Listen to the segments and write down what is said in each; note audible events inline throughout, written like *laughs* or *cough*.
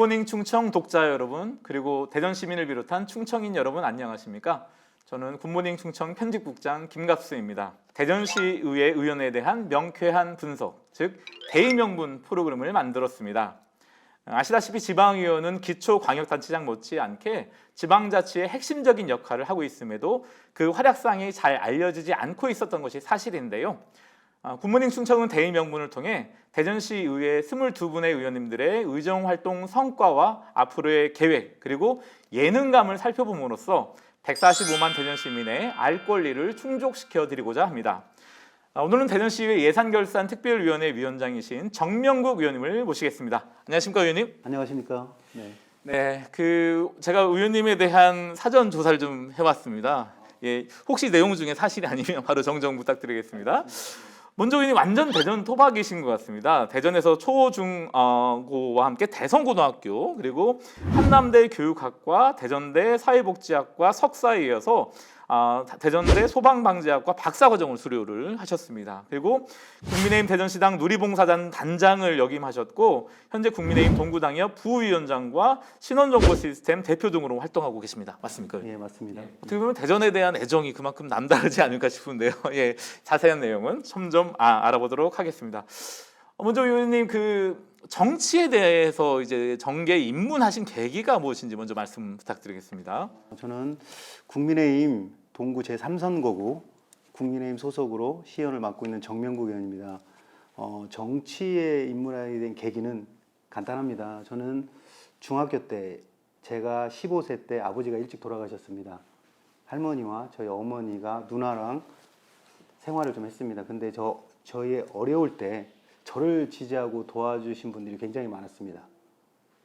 굿모닝 충청 독자 여러분 그리고 대전 시민을 비롯한 충청인 여러분 안녕하십니까? 저는 굿모닝 충청 편집국장 김갑수입니다. 대전시의회 의원에 대한 명쾌한 분석, 즉 대의명분 프로그램을 만들었습니다. 아시다시피 지방의원은 기초 광역단체장 못지않게 지방자치의 핵심적인 역할을 하고 있음에도 그 활약상이 잘 알려지지 않고 있었던 것이 사실인데요. 아, 굿모닝 충청은 대의 명분을 통해 대전시 의회 22분의 의원님들의 의정 활동 성과와 앞으로의 계획 그리고 예능감을 살펴봄으로써 145만 대전 시민의 알 권리를 충족시켜 드리고자 합니다. 아, 오늘은 대전시의회 예산결산 특별위원회 위원장이신 정명국 의원님을 모시겠습니다. 안녕하십니까 의원님? 안녕하십니까? 네. 네, 그 제가 의원님에 대한 사전 조사를 좀 해봤습니다. 예, 혹시 내용 중에 사실이 아니면 바로 정정 부탁드리겠습니다. 먼저 의원님 완전 대전 토박이신 것 같습니다. 대전에서 초중고와 함께 대성고등학교 그리고 한남대 교육학과, 대전대 사회복지학과 석사에 이어서 아, 대전대 소방방지학과 박사과정을 수료를 하셨습니다. 그리고 국민의힘 대전시당 누리봉사단 단장을 역임하셨고 현재 국민의힘 동구당협 부위원장과 신원정보시스템 대표 등으로 활동하고 계십니다. 맞습니까? 예, 맞습니다. 어떻게 보면 대전에 대한 애정이 그만큼 남다르지 않을까 싶은데요. *laughs* 예, 자세한 내용은 점점 아, 알아보도록 하겠습니다. 어, 먼저 의원님 그 정치에 대해서 이제 정계 입문하신 계기가 무엇인지 먼저 말씀 부탁드리겠습니다. 저는 국민의힘 동구 제3선거구 국민의힘 소속으로 시의원을 맡고 있는 정명국 의원입니다. 어, 정치에 입문하게 된 계기는 간단합니다. 저는 중학교 때 제가 15세 때 아버지가 일찍 돌아가셨습니다. 할머니와 저희 어머니가 누나랑 생활을 좀 했습니다. 근데 저 저희 어려울 때 저를 지지하고 도와주신 분들이 굉장히 많았습니다.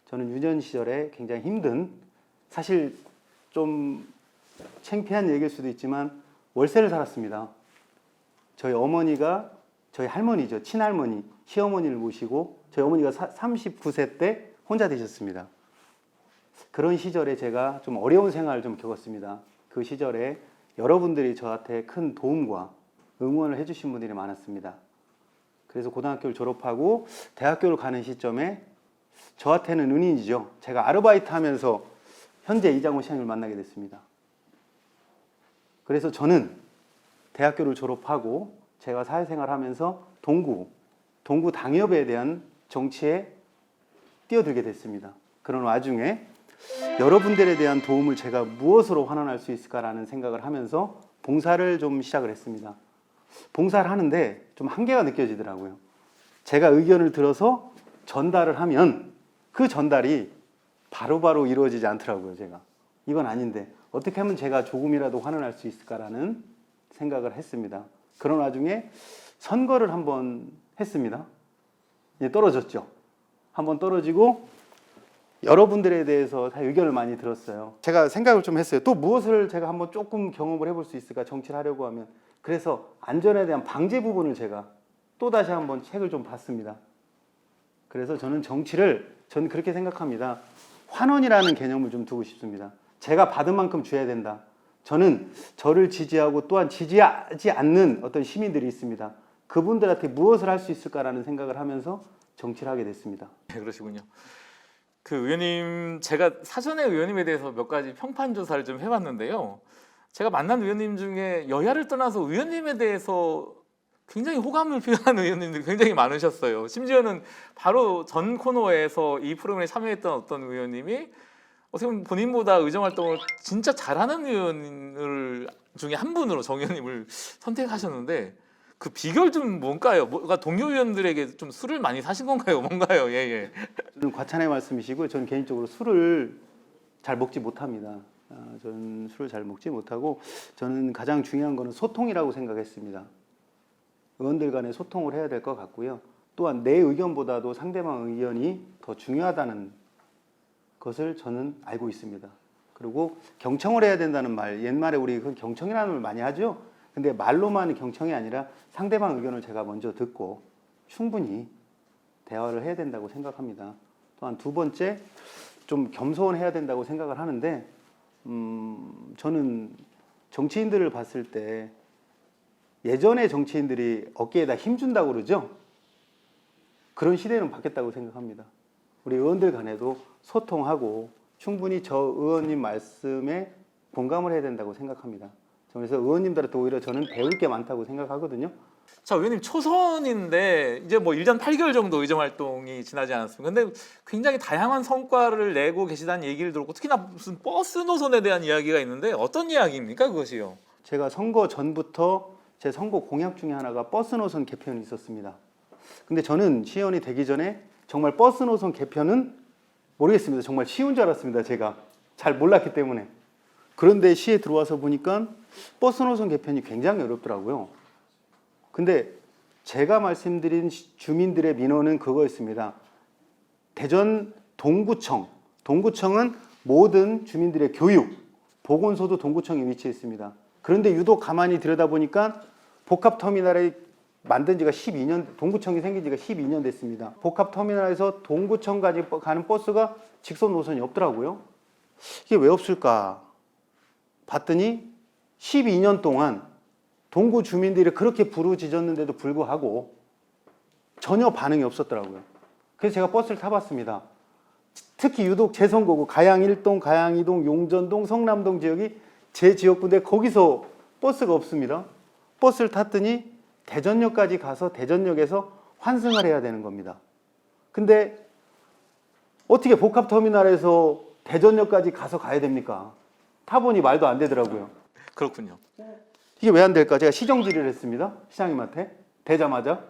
저는 유년 시절에 굉장히 힘든 사실 좀 창피한 얘기일 수도 있지만 월세를 살았습니다. 저희 어머니가 저희 할머니죠 친할머니 시어머니를 모시고 저희 어머니가 사, 39세 때 혼자 되셨습니다. 그런 시절에 제가 좀 어려운 생활을 좀 겪었습니다. 그 시절에 여러분들이 저한테 큰 도움과 응원을 해주신 분들이 많았습니다. 그래서 고등학교를 졸업하고 대학교를 가는 시점에 저한테는 은인이죠. 제가 아르바이트 하면서 현재 이장호 시장님을 만나게 됐습니다. 그래서 저는 대학교를 졸업하고 제가 사회생활 하면서 동구, 동구 당협에 대한 정치에 뛰어들게 됐습니다. 그런 와중에 여러분들에 대한 도움을 제가 무엇으로 환원할 수 있을까라는 생각을 하면서 봉사를 좀 시작을 했습니다. 봉사를 하는데 좀 한계가 느껴지더라고요. 제가 의견을 들어서 전달을 하면 그 전달이 바로바로 이루어지지 않더라고요, 제가. 이건 아닌데 어떻게 하면 제가 조금이라도 환원할 수 있을까라는 생각을 했습니다. 그런 와중에 선거를 한번 했습니다. 예, 떨어졌죠. 한번 떨어지고 여러분들에 대해서 다 의견을 많이 들었어요. 제가 생각을 좀 했어요. 또 무엇을 제가 한번 조금 경험을 해볼 수 있을까 정치를 하려고 하면 그래서 안전에 대한 방제 부분을 제가 또 다시 한번 책을 좀 봤습니다. 그래서 저는 정치를 저는 그렇게 생각합니다. 환원이라는 개념을 좀 두고 싶습니다. 제가 받은 만큼 줘야 된다. 저는 저를 지지하고 또한 지지하지 않는 어떤 시민들이 있습니다. 그분들한테 무엇을 할 수 있을까라는 생각을 하면서 정치를 하게 됐습니다. 네, 그러시군요. 그 의원님 제가 사전에 의원님에 대해서 몇 가지 평판 조사를 좀 해봤는데요. 제가 만난 의원님 중에 여야를 떠나서 의원님에 대해서 굉장히 호감을 *laughs* 표현하는 의원님들이 굉장히 많으셨어요. 심지어는 바로 전 코너에서 이 프로그램에 참여했던 어떤 의원님이 어떻게 보면 본인보다 의정 활동을 진짜 잘하는 의원을 중에 한 분으로 정 의원님을 선택하셨는데 그 비결 좀 뭔가요? 뭔가 동료 의원들에게 좀 술을 많이 사신 건가요? *laughs* 뭔가요? 예 예. 과찬의 말씀이시고 저는 개인적으로 술을 잘 먹지 못합니다. 아, 저는 술을 잘 먹지 못하고 저는 가장 중요한 거는 소통이라고 생각했습니다. 의원들 간에 소통을 해야 될 것 같고요. 또한 내 의견보다도 상대방 의견이 더 중요하다는 것을 저는 알고 있습니다. 그리고 경청을 해야 된다는 말, 옛말에 우리 그 경청이라는 말 많이 하죠. 근데 말로만 경청이 아니라 상대방 의견을 제가 먼저 듣고 충분히 대화를 해야 된다고 생각합니다. 또한 두 번째 좀 겸손해야 된다고 생각을 하는데 음, 저는 정치인들을 봤을 때 예전에 정치인들이 어깨에다 힘 준다고 그러죠. 그런 시대는 바뀌었다고 생각합니다. 우리 의원들 간에도 소통하고 충분히 저 의원님 말씀에 공감을 해야 된다고 생각합니다. 그래서 의원님들한테 오히려 저는 배울 게 많다고 생각하거든요. 자, 의원님 초선인데 이제 뭐 1년 8개월 정도 의정 활동이 지나지 않았습니까? 근데 굉장히 다양한 성과를 내고 계시다는 얘기를 들었고 특히나 무슨 버스 노선에 대한 이야기가 있는데 어떤 이야기입니까, 그것이요? 제가 선거 전부터 제 선거 공약 중에 하나가 버스 노선 개편이 있었습니다. 근데 저는 시의원이 되기 전에 정말 버스 노선 개편은 모르겠습니다. 정말 쉬운 줄 알았습니다. 제가 잘 몰랐기 때문에. 그런데 시에 들어와서 보니까 버스 노선 개편이 굉장히 어렵더라고요. 근데 제가 말씀드린 시- 주민들의 민원은 그거였습니다. 대전 동구청, 동구청은 모든 주민들의 교육, 보건소도 동구청에 위치해 있습니다. 그런데 유독 가만히 들여다보니까 복합터미널이 만든 지가 12년, 동구청이 생긴 지가 12년 됐습니다. 복합 터미널에서 동구청까지 버- 가는 버스가 직선 노선이 없더라고요. 이게 왜 없을까? 봤더니 12년 동안 동구 주민들이 그렇게 부르짖었는데도 불구하고 전혀 반응이 없었더라고요. 그래서 제가 버스를 타봤습니다. 특히 유독 제 선거구 가양 1동, 가양 2동, 용전동, 성남동 지역이 제 지역구인데 거기서 버스가 없습니다. 버스를 탔더니 대전역까지 가서 대전역에서 환승을 해야 되는 겁니다. 근데 어떻게 복합터미널에서 대전역까지 가서 가야 됩니까? 타보니 말도 안 되더라고요. 그렇군요. 이게 왜 안 될까? 제가 시정 질의를 했습니다. 시장님한테 되자마자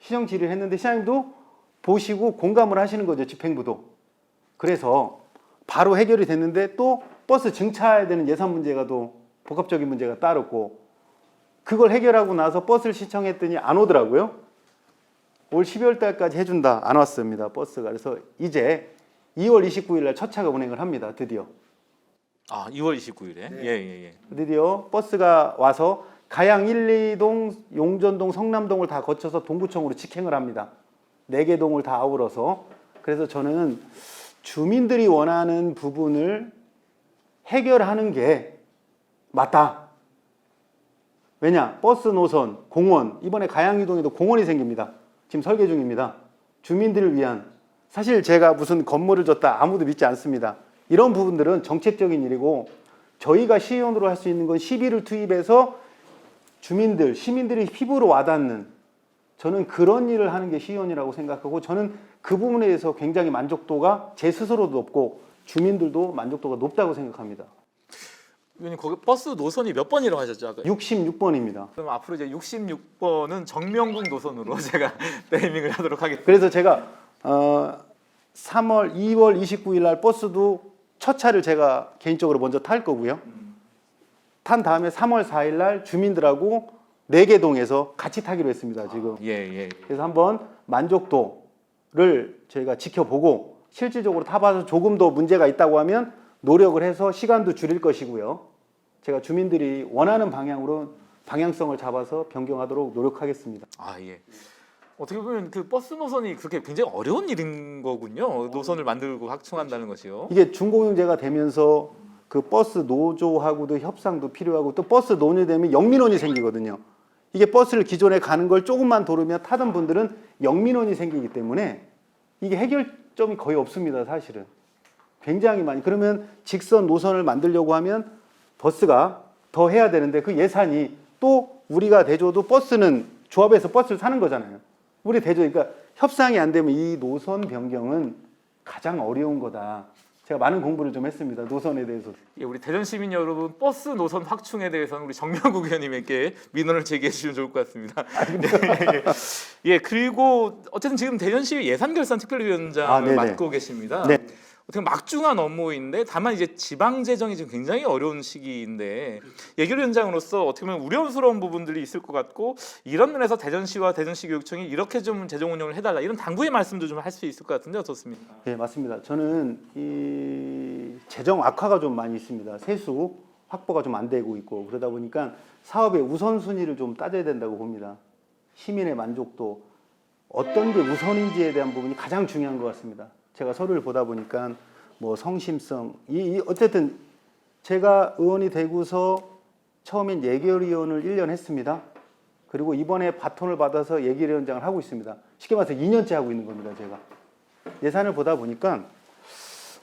시정 질의를 했는데 시장님도 보시고 공감을 하시는 거죠. 집행부도. 그래서 바로 해결이 됐는데 또 버스 증차해야 되는 예산 문제가 또 복합적인 문제가 따랐고 그걸 해결하고 나서 버스를 시청했더니 안 오더라고요. 올 12월 달까지 해준다. 안 왔습니다. 버스가. 그래서 이제 2월 29일 날 첫 차가 운행을 합니다. 드디어. 아, 2월 29일에. 예, 예, 예. 드디어 버스가 와서 가양 1, 2동, 용전동, 성남동을 다 거쳐서 동구청으로 직행을 합니다. 네개 동을 다 아우러서 그래서 저는 주민들이 원하는 부분을 해결하는 게 맞다. 왜냐? 버스 노선, 공원, 이번에 가양이동에도 공원이 생깁니다. 지금 설계 중입니다. 주민들을 위한 사실 제가 무슨 건물을 줬다 아무도 믿지 않습니다. 이런 부분들은 정책적인 일이고 저희가 시의원으로 할 수 있는 건 시비를 투입해서 주민들, 시민들이 피부로 와닿는 저는 그런 일을 하는 게 시의원이라고 생각하고 저는 그 부분에 대해서 굉장히 만족도가 제 스스로도 높고 주민들도 만족도가 높다고 생각합니다. 의원님 거기 버스 노선이 몇 번이라고 하셨죠? 아까? 66번입니다. 그럼 앞으로 이제 66번은 정명국 노선으로 *laughs* 제가 네이밍을 하도록 하겠습니다. 그래서 제가 어, 3월 2월 29일 날 버스도 첫 차를 제가 개인적으로 먼저 탈 거고요. 탄 다음에 3월 4일 날 주민들하고 네개 동에서 같이 타기로 했습니다. 지금. 예, 예. 그래서 한번 만족도를 저희가 지켜보고 실질적으로 타봐서 조금 더 문제가 있다고 하면 노력을 해서 시간도 줄일 것이고요. 제가 주민들이 원하는 방향으로 방향성을 잡아서 변경하도록 노력하겠습니다. 아, 예. 어떻게 보면 그 버스 노선이 그렇게 굉장히 어려운 일인 거군요. 노선을 만들고 확충한다는 것이요. 이게 준공영제가 되면서 그 버스 노조하고도 협상도 필요하고 또 버스 논의되면 영민원이 생기거든요. 이게 버스를 기존에 가는 걸 조금만 도르면 타던 분들은 영민원이 생기기 때문에 이게 해결점이 거의 없습니다, 사실은. 굉장히 많이. 그러면 직선 노선을 만들려고 하면 버스가 더 해야 되는데 그 예산이 또 우리가 대줘도 버스는 조합에서 버스를 사는 거잖아요. 우리 대조, 그러니까 협상이 안 되면 이 노선 변경은 가장 어려운 거다. 제가 많은 공부를 좀 했습니다. 노선에 대해서. 예, 우리 대전 시민 여러분 버스 노선 확충에 대해서는 우리 정명국 의원님에게 민원을 제기해 주시면 좋을 것 같습니다. 예, *laughs* 예, 그리고 어쨌든 지금 대전시 예산결산 특별위원장을 아. 맡고 계십니다. 네. 어떻게 막중한 업무인데 다만 이제 지방 재정이 지금 굉장히 어려운 시기인데 예결위원장으로서 어떻게 보면 우려스러운 부분들이 있을 것 같고 이런 면에서 대전시와 대전시 교육청이 이렇게 좀 재정 운영을 해달라 이런 당부의 말씀도 좀 할 수 있을 것 같은데 어떻습니까? 네, 맞습니다. 저는 이 재정 악화가 좀 많이 있습니다. 세수 확보가 좀 안 되고 있고 그러다 보니까 사업의 우선순위를 좀 따져야 된다고 봅니다. 시민의 만족도 어떤 게 우선인지에 대한 부분이 가장 중요한 것 같습니다. 제가 서류를 보다 보니까 뭐 성심성 이, 이 어쨌든 제가 의원이 되고서 처음엔 예결위원을 1년 했습니다. 그리고 이번에 바톤을 받아서 예결위원장을 하고 있습니다. 쉽게 말해서 2년째 하고 있는 겁니다, 제가. 예산을 보다 보니까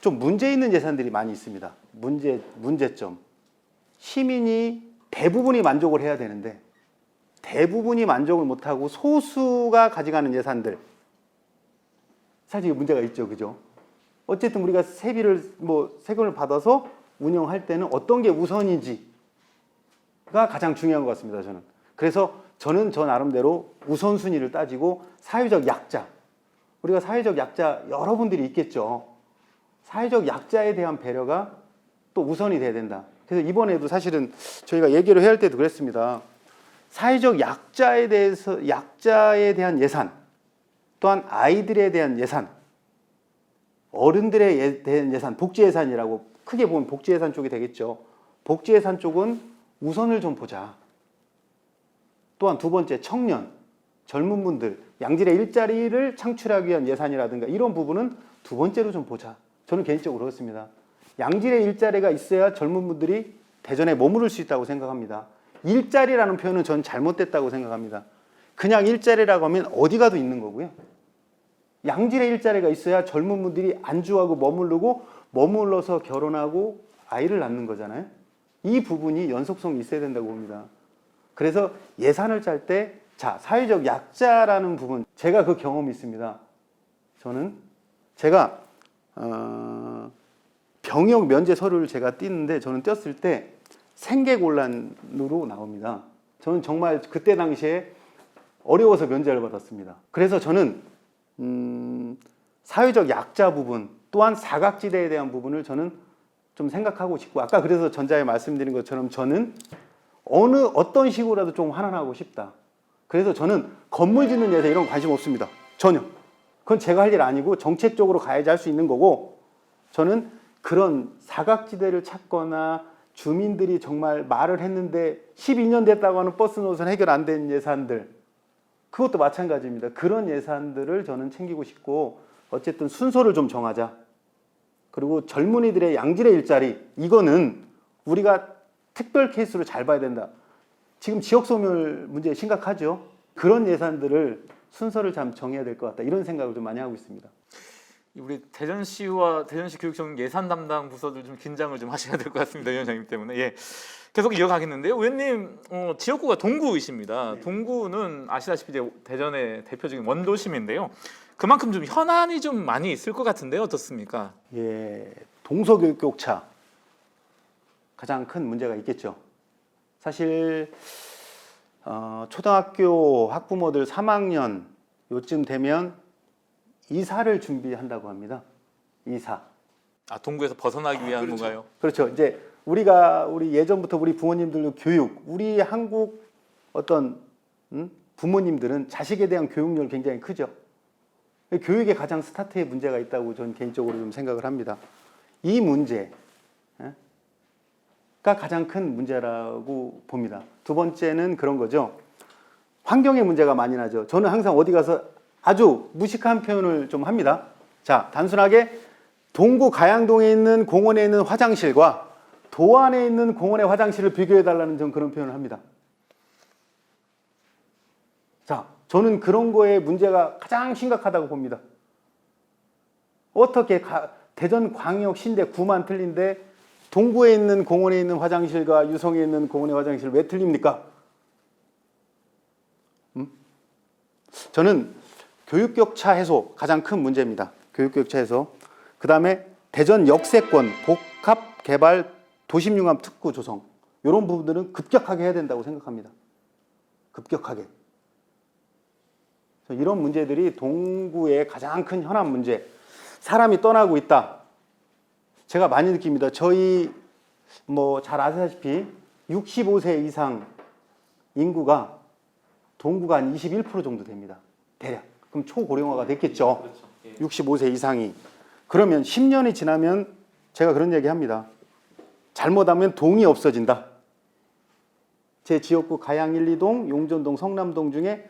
좀 문제 있는 예산들이 많이 있습니다. 문제 문제점. 시민이 대부분이 만족을 해야 되는데 대부분이 만족을 못하고 소수가 가져가는 예산들 사실 문제가 있죠, 그죠? 어쨌든 우리가 세비를 뭐 세금을 받아서 운영할 때는 어떤 게 우선인지가 가장 중요한 것 같습니다. 저는 그래서 저는 저 나름대로 우선순위를 따지고 사회적 약자 우리가 사회적 약자 여러분들이 있겠죠. 사회적 약자에 대한 배려가 또 우선이 돼야 된다. 그래서 이번에도 사실은 저희가 얘기를 해야 할 때도 그랬습니다. 사회적 약자에 대해서 약자에 대한 예산 또한 아이들에 대한 예산 어른들에 예- 대한 예산 복지 예산이라고 크게 보면 복지 예산 쪽이 되겠죠. 복지 예산 쪽은 우선을 좀 보자. 또한 두 번째 청년 젊은 분들 양질의 일자리를 창출하기 위한 예산이라든가 이런 부분은 두 번째로 좀 보자. 저는 개인적으로 그렇습니다. 양질의 일자리가 있어야 젊은 분들이 대전에 머무를 수 있다고 생각합니다. 일자리라는 표현은 저는 잘못됐다고 생각합니다. 그냥 일자리라고 하면 어디 가도 있는 거고요. 양질의 일자리가 있어야 젊은 분들이 안주하고 머무르고 머물러서 결혼하고 아이를 낳는 거잖아요. 이 부분이 연속성이 있어야 된다고 봅니다. 그래서 예산을 짤 때, 자, 사회적 약자라는 부분, 제가 그 경험이 있습니다. 저는 제가, 어, 병역 면제 서류를 제가 띄는데, 저는 띄었을 때 생계 곤란으로 나옵니다. 저는 정말 그때 당시에 어려워서 면제를 받았습니다. 그래서 저는, 음, 사회적 약자 부분, 또한 사각지대에 대한 부분을 저는 좀 생각하고 싶고, 아까 그래서 전자에 말씀드린 것처럼 저는 어느 어떤 식으로라도 좀 환원하고 싶다. 그래서 저는 건물 짓는 예산 이런 거 관심 없습니다. 전혀. 그건 제가 할 일 아니고 정책적으로 가야지 할 수 있는 거고 저는 그런 사각지대를 찾거나 주민들이 정말 말을 했는데 12년 됐다고 하는 버스 노선 해결 안 된 예산들 그것도 마찬가지입니다. 그런 예산들을 저는 챙기고 싶고 어쨌든 순서를 좀 정하자. 그리고 젊은이들의 양질의 일자리 이거는 우리가 특별 케이스로 잘 봐야 된다. 지금 지역 소멸 문제 심각하죠. 그런 예산들을 순서를 참 정해야 될 것 같다. 이런 생각을 좀 많이 하고 있습니다. 우리 대전시와 대전시 교육청 예산 담당 부서들 좀 긴장을 좀 하셔야 될 것 같습니다, 위원장님 때문에. 예. 계속 이어가겠는데요. 의원님 어, 지역구가 동구이십니다. 동구는 아시다시피 이제 대전의 대표적인 원도심인데요. 그만큼 좀 현안이 좀 많이 있을 것 같은데요. 어떻습니까? 예, 동서교육격차 가장 큰 문제가 있겠죠. 사실 어, 초등학교 학부모들 3학년 요쯤 되면 이사를 준비한다고 합니다. 이사. 아 동구에서 벗어나기 위한 건가요? 그렇죠. 이제 우리가 우리 예전부터 우리 부모님들도 교육, 우리 한국 어떤 음? 부모님들은 자식에 대한 교육률 굉장히 크죠. 교육에 가장 스타트에 문제가 있다고 저는 개인적으로 좀 생각을 합니다. 이 문제, 예? 가 가장 큰 문제라고 봅니다. 두 번째는 그런 거죠. 환경의 문제가 많이 나죠. 저는 항상 어디 가서 아주 무식한 표현을 좀 합니다. 자, 단순하게 동구 가양동에 있는 공원에 있는 화장실과 도안에 있는 공원의 화장실을 비교해 달라는 전 그런 표현을 합니다. 자, 저는 그런 거에 문제가 가장 심각하다고 봅니다. 어떻게 가- 대전 광역 신대 구만 틀린데 동구에 있는 공원에 있는 화장실과 유성에 있는 공원의 화장실 왜 틀립니까? 음? 저는 교육 격차 해소 가장 큰 문제입니다. 교육 격차 해소. 그 다음에 대전 역세권 복합 개발 도심 융합 특구 조성 이런 부분들은 급격하게 해야 된다고 생각합니다. 급격하게. 이런 문제들이 동구의 가장 큰 현안 문제. 사람이 떠나고 있다. 제가 많이 느낍니다. 저희 뭐 잘 아시다시피 65세 이상 인구가 동구가 한 21% 정도 됩니다. 대략. 그럼 초고령화가 됐겠죠. 65세 이상이. 그러면 10년이 지나면 제가 그런 얘기 합니다. 잘못하면 동이 없어진다. 제 지역구 가양 1, 2동, 용전동, 성남동 중에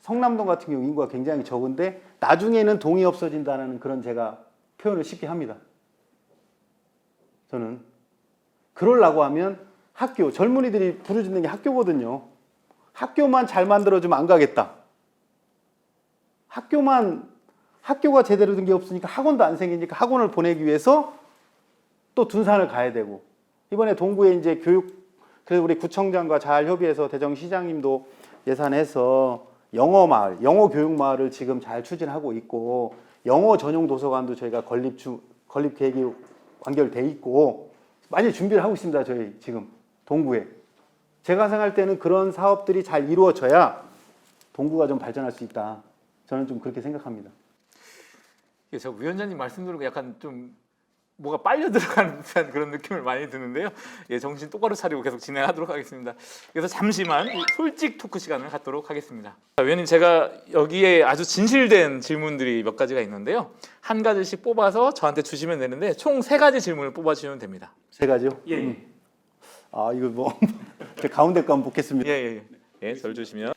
성남동 같은 경우 인구가 굉장히 적은데 나중에는 동이 없어진다는 그런 제가 표현을 쉽게 합니다. 저는 그러려고 하면 학교 젊은이들이 부르짖는 게 학교거든요. 학교만 잘 만들어주면 안 가겠다. 학교만 학교가 제대로 된 게 없으니까 학원도 안 생기니까 학원을 보내기 위해서 또 둔산을 가야 되고 이번에 동구에 이제 교육 그래서 우리 구청장과 잘 협의해서 대정시장님도 예산해서 영어 마을, 영어 교육 마을을 지금 잘 추진하고 있고 영어 전용 도서관도 저희가 건립 중 건립 계획이 완결돼 있고 많이 준비를 하고 있습니다. 저희 지금 동구에 제가 생각할 때는 그런 사업들이 잘 이루어져야 동구가 좀 발전할 수 있다. 저는 좀 그렇게 생각합니다. 저 위원장님 말씀 들으고 약간 좀 뭐가 빨려 들어가는 듯한 그런 느낌을 많이 드는데요. 예, 정신 똑바로 차리고 계속 진행하도록 하겠습니다. 그래서 잠시만 이 솔직 토크 시간을 갖도록 하겠습니다. 자, 위원님 제가 여기에 아주 진실된 질문들이 몇 가지가 있는데요. 한 가지씩 뽑아서 저한테 주시면 되는데 총 세 가지 질문을 뽑아 주시면 됩니다. 세 가지요? 예, 음. 아 이거 뭐 *laughs* 제 가운데 거 한번 보겠습니다. 예, 예, 예. 예, 절 주시면.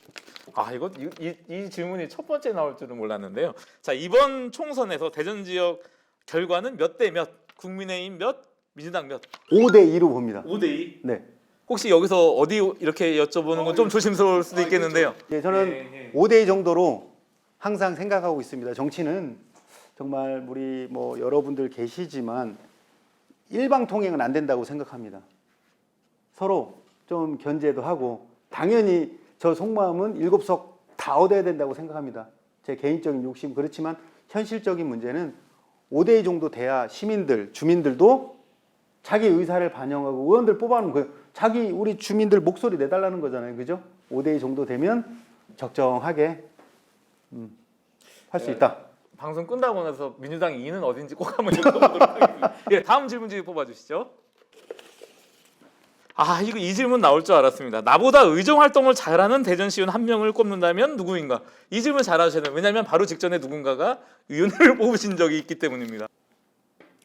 아, 이거 이, 이, 이 질문이 첫 번째 나올 줄은 몰랐는데요. 자, 이번 총선에서 대전 지역 결과는 몇 대 몇? 국민의힘 몇? 민주당 몇? 5대 2로 봅니다. 5대 2. 네. 혹시 여기서 어디 이렇게 여쭤보는 건 좀 조심스러울 수도 있겠는데요. 예, 저는 예, 예. 5대 2 정도로 항상 생각하고 있습니다. 정치는 정말 우리 뭐 여러분들 계시지만 일방 통행은 안 된다고 생각합니다. 서로 좀 견제도 하고 당연히 저 속마음은 일곱 석 다 얻어야 된다고 생각합니다. 제 개인적인 욕심 그렇지만 현실적인 문제는 5대 2 정도 돼야 시민들, 주민들도 자기 의사를 반영하고 의원들 뽑아놓은 거예요. 자기 우리 주민들 목소리 내달라는 거잖아요. 그죠? 5대2 정도 되면 적정하게 음, 할 수 있다. 방송 끝나고 나서 민주당 2는 어딘지 꼭 한번 여쭤보도록 하겠습니다. *laughs* 예, 다음 질문지 뽑아주시죠. 아, 이거 이 질문 나올 줄 알았습니다. 나보다 의정 활동을 잘하는 대전 시의원 한 명을 꼽는다면 누구인가? 이 질문 잘하셔야 돼요. 왜냐하면 바로 직전에 누군가가 의원을 *laughs* 뽑으신 적이 있기 때문입니다.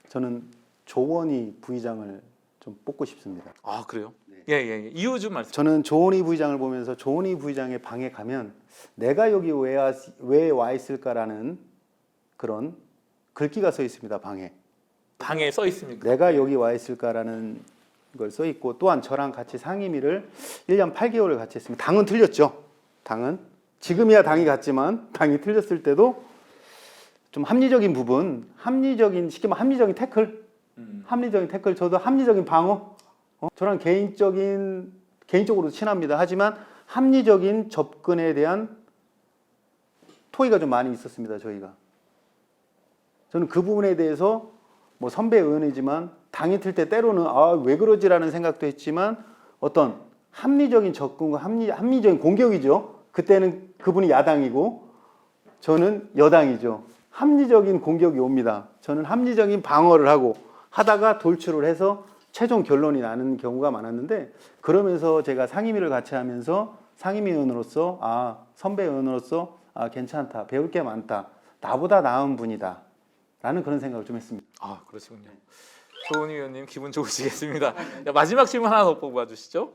저는 조원희 부의장을 좀 뽑고 싶습니다. 아, 그래요? 예, 예, 예. 이유 좀 말씀. 저는 조원희 부의장을 보면서 조원희 부의장의 방에 가면 내가 여기 왜와 있을까라는 그런 글귀가 써 있습니다. 방에. 방에 써 있습니까? 내가 여기 와 있을까라는 걸 써 있고 또한 저랑 같이 상임위를 1년 8개월을 같이 했습니다. 당은 틀렸죠. 당은 지금이야 당이 같지만 당이 틀렸을 때도 좀 합리적인 부분, 합리적인 쉽게 말하면 합리적인 태클, 음. 합리적인 태클 저도 합리적인 방어. 어? 저랑 개인적인 개인적으로 친합니다. 하지만 합리적인 접근에 대한 토의가 좀 많이 있었습니다. 저희가. 저는 그 부분에 대해서 뭐 선배 의원이지만 당이 틀 때 때로는 아 왜 그러지라는 생각도 했지만 어떤 합리적인 접근과 합리 합리적인 공격이죠. 그때는 그분이 야당이고 저는 여당이죠. 합리적인 공격이 옵니다. 저는 합리적인 방어를 하고 하다가 돌출을 해서 최종 결론이 나는 경우가 많았는데 그러면서 제가 상임위를 같이 하면서 상임위 의원으로서 아 선배 의원으로서 아 괜찮다 배울 게 많다 나보다 나은 분이다 라는 그런 생각을 좀 했습니다. 아, 그러시군요. 조은희 의원님 기분 좋으시겠습니다. 야, 마지막 질문 하나 더 뽑아 주시죠.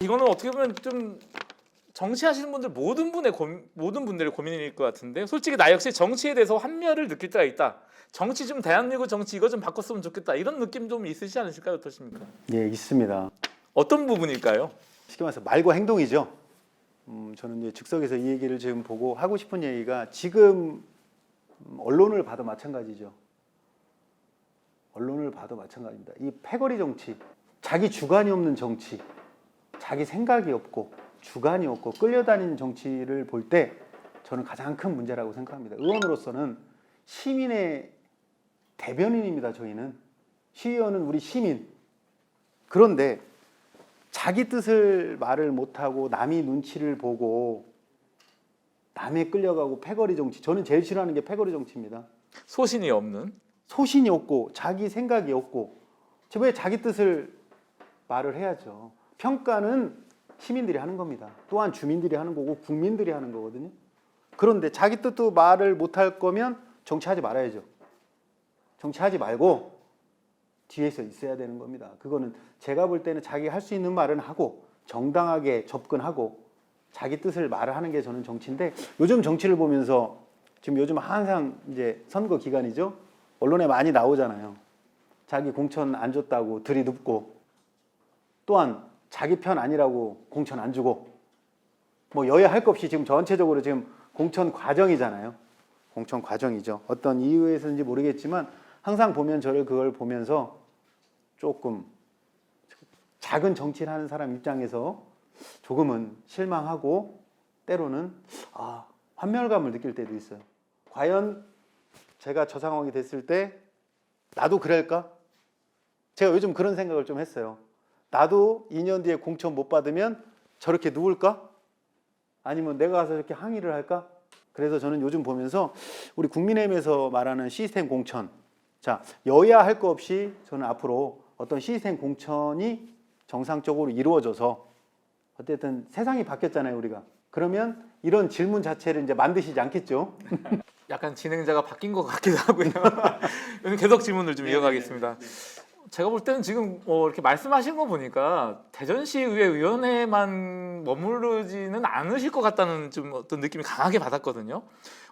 이거는 어떻게 보면 좀 정치하시는 분들 모든 분의 고민, 모든 분들의 고민일 것 같은데 솔직히 나 역시 정치에 대해서 환멸을 느낄 때가 있다. 정치 좀 대한민국 정치 이거 좀 바꿨으면 좋겠다. 이런 느낌 좀 있으시지 않으실까요? 어떠십니까? 예 있습니다. 어떤 부분일까요? 쉽게 말해서 말과 행동이죠. 음, 저는 이제 즉석에서 이 얘기를 지금 보고 하고 싶은 얘기가 지금 음, 언론을 봐도 마찬가지죠. 언론을 봐도 마찬가지입니다. 이 패거리 정치, 자기 주관이 없는 정치, 자기 생각이 없고 주관이 없고 끌려다니는 정치를 볼 때 저는 가장 큰 문제라고 생각합니다. 의원으로서는 시민의 대변인입니다. 저희는 시의원은 우리 시민. 그런데 자기 뜻을 말을 못하고 남이 눈치를 보고 남에 끌려가고 패거리 정치. 저는 제일 싫어하는 게 패거리 정치입니다. 소신이 없는 소신이 없고 자기 생각이 없고 왜 자기 뜻을 말을 해야죠. 평가는 시민들이 하는 겁니다. 또한 주민들이 하는 거고 국민들이 하는 거거든요. 그런데 자기 뜻도 말을 못할 거면 정치하지 말아야죠. 정치하지 말고 뒤에서 있어야 되는 겁니다. 그거는 제가 볼 때는 자기 할 수 있는 말은 하고 정당하게 접근하고 자기 뜻을 말을 하는 게 저는 정치인데 요즘 정치를 보면서 지금 요즘 항상 이제 선거 기간이죠. 언론에 많이 나오잖아요. 자기 공천 안 줬다고 들이눕고 또한 자기 편 아니라고 공천 안 주고 뭐 여야 할 것 없이 지금 전체적으로 지금 공천 과정이잖아요. 공천 과정이죠. 어떤 이유에서인지 모르겠지만 항상 보면 저를 그걸 보면서 조금 작은 정치를 하는 사람 입장에서 조금은 실망하고 때로는 아, 환멸감을 느낄 때도 있어요. 과연 제가 저 상황이 됐을 때 나도 그럴까? 제가 요즘 그런 생각을 좀 했어요. 나도 2년 뒤에 공천 못 받으면 저렇게 누울까? 아니면 내가 가서 이렇게 항의를 할까? 그래서 저는 요즘 보면서 우리 국민의힘에서 말하는 시스템 공천. 자, 여야 할 거 없이 저는 앞으로 어떤 시스템 공천이 정상적으로 이루어져서 어쨌든 세상이 바뀌었잖아요, 우리가. 그러면 이런 질문 자체를 이제 만드시지 않겠죠? *laughs* 약간 진행자가 바뀐 것 같기도 하고요. *laughs* 계속 질문을 좀 이어가겠습니다. 제가 볼 때는 지금 뭐 이렇게 말씀하신 거 보니까 대전시의회 위원회만 머무르지는 않으실 것 같다는 좀 어떤 느낌이 강하게 받았거든요.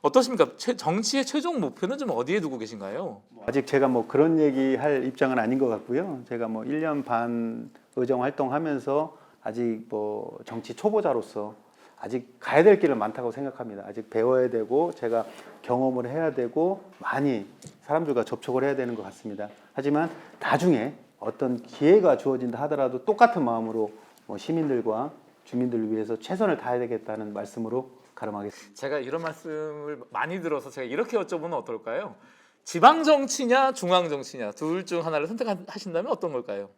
어떠십니까? 최- 정치의 최종 목표는 좀 어디에 두고 계신가요? 아직 제가 뭐 그런 얘기 할 입장은 아닌 것 같고요. 제가 뭐 1년 반 의정 활동하면서 아직 뭐 정치 초보자로서 아직 가야 될 길은 많다고 생각합니다. 아직 배워야 되고 제가 경험을 해야 되고 많이 사람들과 접촉을 해야 되는 것 같습니다. 하지만 나중에 어떤 기회가 주어진다 하더라도 똑같은 마음으로 뭐 시민들과 주민들을 위해서 최선을 다해야 되겠다는 말씀으로 가름하겠습니다. 제가 이런 말씀을 많이 들어서 제가 이렇게 여쭤보면 어떨까요? 지방 정치냐 중앙 정치냐 둘 중 하나를 선택하신다면 어떤 걸까요?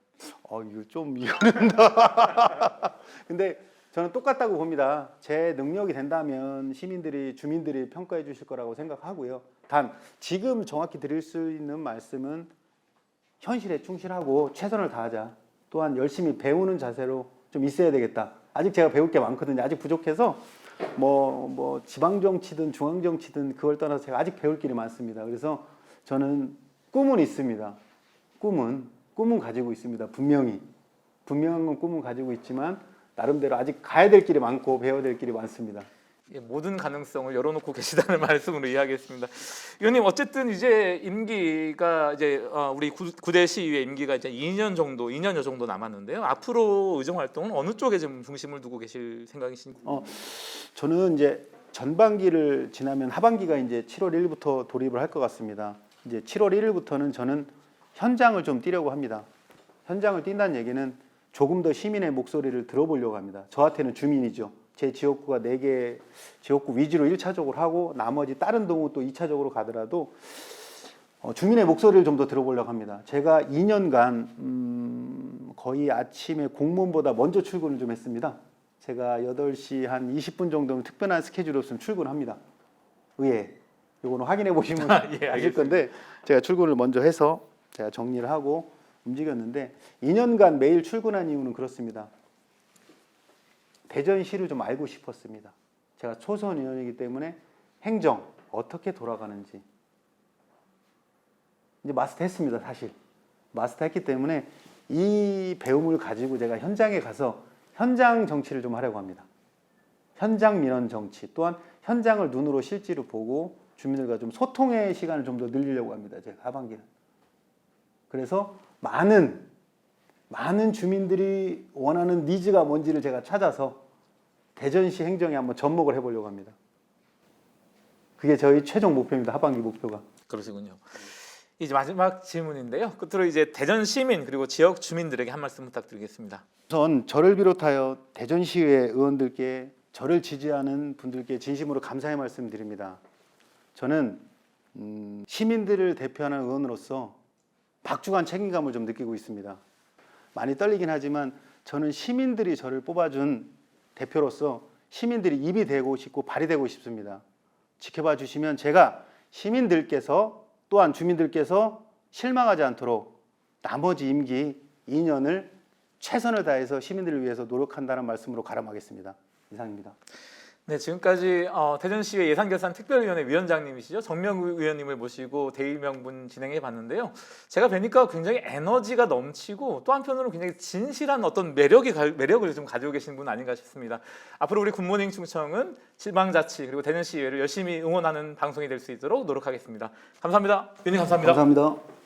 어 이거 좀 이거는 다 *laughs* 근데 저는 똑같다고 봅니다. 제 능력이 된다면 시민들이 주민들이 평가해 주실 거라고 생각하고요. 단 지금 정확히 드릴 수 있는 말씀은 현실에 충실하고 최선을 다하자. 또한 열심히 배우는 자세로 좀 있어야 되겠다. 아직 제가 배울 게 많거든요. 아직 부족해서 뭐, 뭐 지방 정치든 중앙 정치든 그걸 떠나서 제가 아직 배울 길이 많습니다. 그래서 저는 꿈은 있습니다. 꿈은 꿈은 가지고 있습니다. 분명히 분명한 꿈은 가지고 있지만 나름대로 아직 가야 될 길이 많고 배워야 될 길이 많습니다. 예, 모든 가능성을 열어놓고 *laughs* 계시다는 말씀으로 이해하겠습니다. 의원님 어쨌든 이제 임기가 이제 어, 우리 구- 구대 시의회 임기가 이제 2년 정도, 2년여 정도 남았는데요. 앞으로 의정 활동은 어느 쪽에 좀 중심을 두고 계실 생각이신지? 어, 저는 이제 전반기를 지나면 하반기가 이제 7월 1일부터 돌입을 할 것 같습니다. 이제 7월 1일부터는 저는 현장을 좀 뛰려고 합니다. 현장을 뛴다는 얘기는 조금 더 시민의 목소리를 들어보려고 합니다. 저한테는 주민이죠. 제 지역구가 4개 지역구 위주로 1차적으로 하고 나머지 다른 동은 또 2차적으로 가더라도 어, 주민의 목소리를 좀 더 들어보려고 합니다. 제가 2년간 음, 거의 아침에 공무원보다 먼저 출근을 좀 했습니다. 제가 8시 한 20분 정도는 특별한 스케줄이 없으면 출근합니다. 의회. 요거는 확인해 보시면 *laughs* 예, 아실. 건데 제가 출근을 먼저 해서 제가 정리를 하고 움직였는데 2년간 매일 출근한 이유는 그렇습니다. 대전시를 좀 알고 싶었습니다. 제가 초선 의원이기 때문에 행정 어떻게 돌아가는지 이제 마스터 했습니다, 사실. 마스터 했기 때문에 이 배움을 가지고 제가 현장에 가서 현장 정치를 좀 하려고 합니다. 현장 민원 정치 또한 현장을 눈으로 실제로 보고 주민들과 좀 소통의 시간을 좀 더 늘리려고 합니다. 제가 하반기는. 그래서 많은 많은 주민들이 원하는 니즈가 뭔지를 제가 찾아서 대전시 행정에 한번 접목을 해보려고 합니다. 그게 저희 최종 목표입니다. 하반기 목표가. 그러시군요. 이제 마지막 질문인데요. 끝으로 이제 대전 시민 그리고 지역 주민들에게 한 말씀 부탁드리겠습니다. 우선 저를 비롯하여 대전시의회 의원들께 저를 지지하는 분들께 진심으로 감사의 말씀드립니다. 저는 음, 시민들을 대표하는 의원으로서 박주간 책임감을 좀 느끼고 있습니다. 많이 떨리긴 하지만 저는 시민들이 저를 뽑아준 대표로서 시민들이 입이 되고 싶고 발이 되고 싶습니다. 지켜봐 주시면 제가 시민들께서 또한 주민들께서 실망하지 않도록 나머지 임기 2년을 최선을 다해서 시민들을 위해서 노력한다는 말씀으로 가름하겠습니다. 이상입니다. 네, 지금까지 어, 대전시의 예산결산 특별위원회 위원장님이시죠 정명 의원님을 모시고 대의 명분 진행해 봤는데요. 제가 뵈니까 굉장히 에너지가 넘치고 또 한편으로 굉장히 진실한 어떤 매력이 가- 매력을 좀 가지고 계신 분 아닌가 싶습니다. 앞으로 우리 굿모닝 충청은 지방자치 그리고 대전시의회를 열심히 응원하는 방송이 될 수 있도록 노력하겠습니다. 감사합니다. 위원님 감사합니다. 감사합니다.